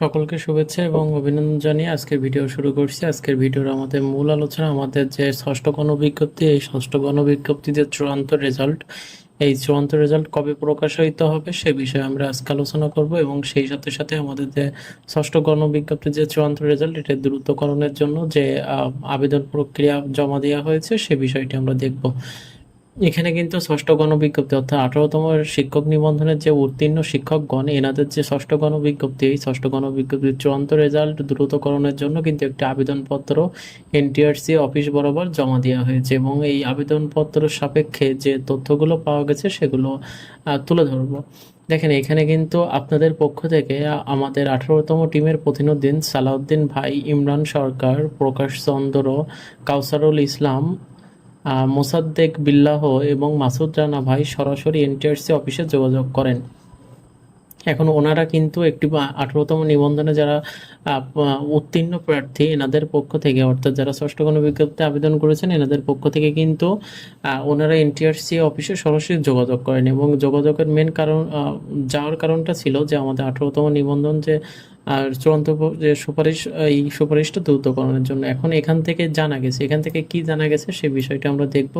সকলকে শুভেচ্ছা এবং অভিনন্দন জানিয়ে আজকের ভিডিও শুরু করছি। আজকের ভিডিওর আমাদের মূল আলোচনা, আমাদের যে ষষ্ঠ গণবিজ্ঞপ্তি, এই ষষ্ঠ গণবিজ্ঞপ্তিতে চূড়ান্ত রেজাল্ট। এই চূড়ান্ত রেজাল্ট কবে প্রকাশিত হবে সে বিষয়ে আমরা আজকে আলোচনা করব এবং সেই সাথে সাথে আমাদের যে ষষ্ঠ গণবিজ্ঞপ্তির যে চূড়ান্ত রেজাল্ট, এটা দ্রুতকরণের জন্য যে আবেদন প্রক্রিয়া জমা দেওয়া হয়েছে সে বিষয়টি আমরা দেখব। এখানে কিন্তু ষষ্ঠ গণবিজ্ঞপ্তি, অর্থাৎ আঠারোতম শিক্ষক নিবন্ধনের যে উত্তীর্ণ শিক্ষকগণ, এনাদের যে ষষ্ঠ গণবিজ্ঞপ্তি, এই ষষ্ঠ গণবিজ্ঞপ্তির চূড়ান্ত রেজাল্ট দ্রুতকরণের জন্য কিন্তু একটি আবেদনপত্র এনটিআরসি অফিস বরাবর জমা দেওয়া হয়েছে এবং এই আবেদনপত্র সাপেক্ষে যে তথ্যগুলো পাওয়া গেছে সেগুলো তুলে ধরবো। দেখেন, এখানে কিন্তু আপনাদের পক্ষ থেকে আমাদের আঠারোতম টিমের প্রতিনিধি সালাউদ্দিন ভাই, ইমরান সরকার, প্রকাশ চন্দ্র, কাউসারুল ইসলাম মোসাদ্দেক বিল্লাহ এবং মাসুদ রানা ভাই সরাসরি এনটিআরসি অফিসে যোগাযোগ করেন। এখন ওনারা কিন্তু একটি আঠারোতম নিবন্ধনে যারা উত্তীর্ণ প্রার্থী, এনাদের পক্ষ থেকে, অর্থাৎ যারা ষষ্ঠ কোনো বিজ্ঞপ্তি আবেদন করেছেন, এনাদের পক্ষ থেকে কিন্তু ওনারা এনটিআরসি অফিসে সরাসরি যোগাযোগ করেন। এবং যোগাযোগের মেন কারণ যাওয়ার কারণটা ছিল যে আমাদের আঠারোতম নিবন্ধন যে আর চূড়ান্ত যে সুপারিশ এই সুপারিশটা দ্রুতকরণের জন্য। এখন এখান থেকে জানা গেছে, এখান থেকে কি জানা গেছে সে বিষয়টা আমরা দেখব।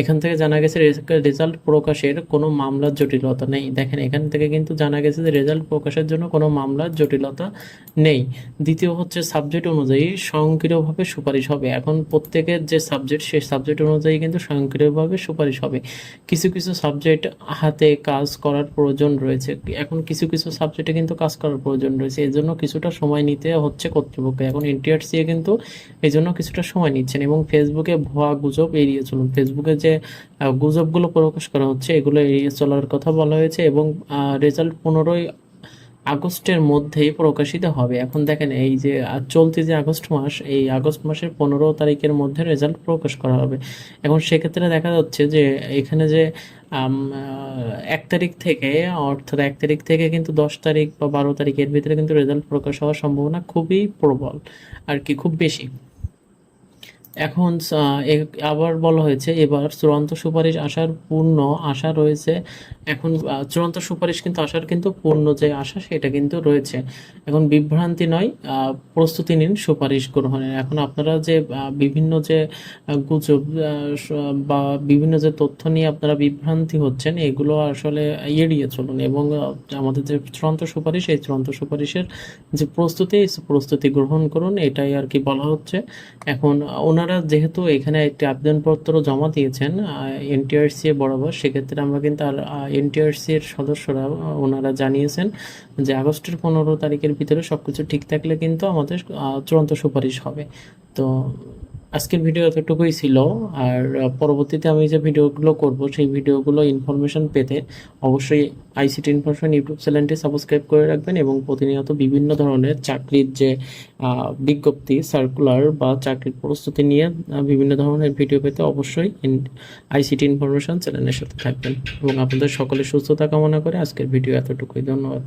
এখান থেকে জানা গেছে রেজাল্ট প্রকাশের কোনো মামলার জটিলতা নেই। দেখেন, এখান থেকে কিন্তু জানা গেছে যে রেজাল্ট প্রকাশের জন্য কোনো মামলার জটিলতা নেই। দ্বিতীয় হচ্ছে সাবজেক্ট অনুযায়ী স্বয়ংক্রিয়ভাবে সুপারিশ হবে। এখন প্রত্যেকের যে সাবজেক্ট, সেই সাবজেক্ট অনুযায়ী কিন্তু স্বয়ংক্রিয়ভাবে সুপারিশ হবে। কিছু কিছু সাবজেক্ট হাতে কাজ করার প্রয়োজন রয়েছে। এখন কিছু কিছু সাবজেক্টে কিন্তু কাজ করার প্রয়োজন রয়েছে। জন্য কিছুটা সময় নিতে হচ্ছে কর্তৃপক্ষ। এখন এনটিআরসি কিন্তু এই জন্য কিছুটা সময় নিচ্ছেন এবং ফেসবুকে ভুয়া গুজব এড়িয়ে চলুন। ফেসবুকে যে গুজবগুলো প্রকাশ করা হচ্ছে, এগুলো এড়িয়ে চলার কথা বলা হয়েছে এবং রেজাল্ট পনেরোই আগস্টের মধ্যেই প্রকাশিত হবে। এখন দেখেন এই যে চলতি যে আগস্ট মাস, এই আগস্ট মাসের পনেরো তারিখের মধ্যে রেজাল্ট প্রকাশ করা হবে। এখন সেক্ষেত্রে দেখা যাচ্ছে যে, এখানে যে এক তারিখ থেকে, অর্থাৎ এক তারিখ থেকে কিন্তু দশ তারিখ বা বারো তারিখের ভিতরে কিন্তু রেজাল্ট প্রকাশ হওয়ার সম্ভাবনা খুবই প্রবল, আর কি, খুব বেশি। এখন আবার বলা হয়েছে, এবার চূড়ান্ত সুপারিশ আসার পূর্ণ আশা রয়েছে। এখন চূড়ান্ত সুপারিশ কিন্তু আসার কিন্তু পূর্ণ যে আশা, সেটা কিন্তু রয়েছে। এখন বিভ্রান্তি নয় প্রস্তুতি নিন সুপারিশ গ্রহণের। এখন আপনারা যে বিভিন্ন যে গুজব বা বিভিন্ন যে তথ্য নিয়ে আপনারা বিভ্রান্তি হচ্ছেন, এগুলো আসলে এড়িয়ে চলুন এবং আমাদের যে চূড়ান্ত সুপারিশ, এই চূড়ান্ত সুপারিশের যে প্রস্তুতি প্রস্তুতি গ্রহণ করুন, এটাই আর কি বলা হচ্ছে। এখন ওনারা যেহেতু এখানে একটি আবেদনপত্র জমা দিয়েছেন এনটিআরসি বরাবর, সেক্ষেত্রে আমরা কিন্তু আর এনটিআরসি এর সদস্যরা ওনারা জানিয়েছেন যে আগস্টের পনেরো তারিখের ভিতরে সবকিছু ঠিক থাকলে কিন্তু আমাদের চূড়ান্ত সুপারিশ হবে। তো আজকের ভিডিও এতটুকুই ছিল। আর পরবর্তীতে আমি যে ভিডিওগুলো করব, সেই ভিডিওগুলো ইনফরমেশন পেতে অবশ্যই আইসিটি ইনফরমেশন ইউটিউব চ্যানেলটি সাবস্ক্রাইব করে রাখবেন এবং প্রতিনিয়ত বিভিন্ন ধরনের চাকরির যে বিজ্ঞপ্তি সার্কুলার বা চাকরির প্রস্তুতি নিয়ে বিভিন্ন ধরনের ভিডিও পেতে অবশ্যই আইসিটি ইনফরমেশন চ্যানেলের সাথে থাকবেন। এবং আপনাদের সকলে সুস্থতা কামনা করে আজকের ভিডিও এতটুকুই। ধন্যবাদ।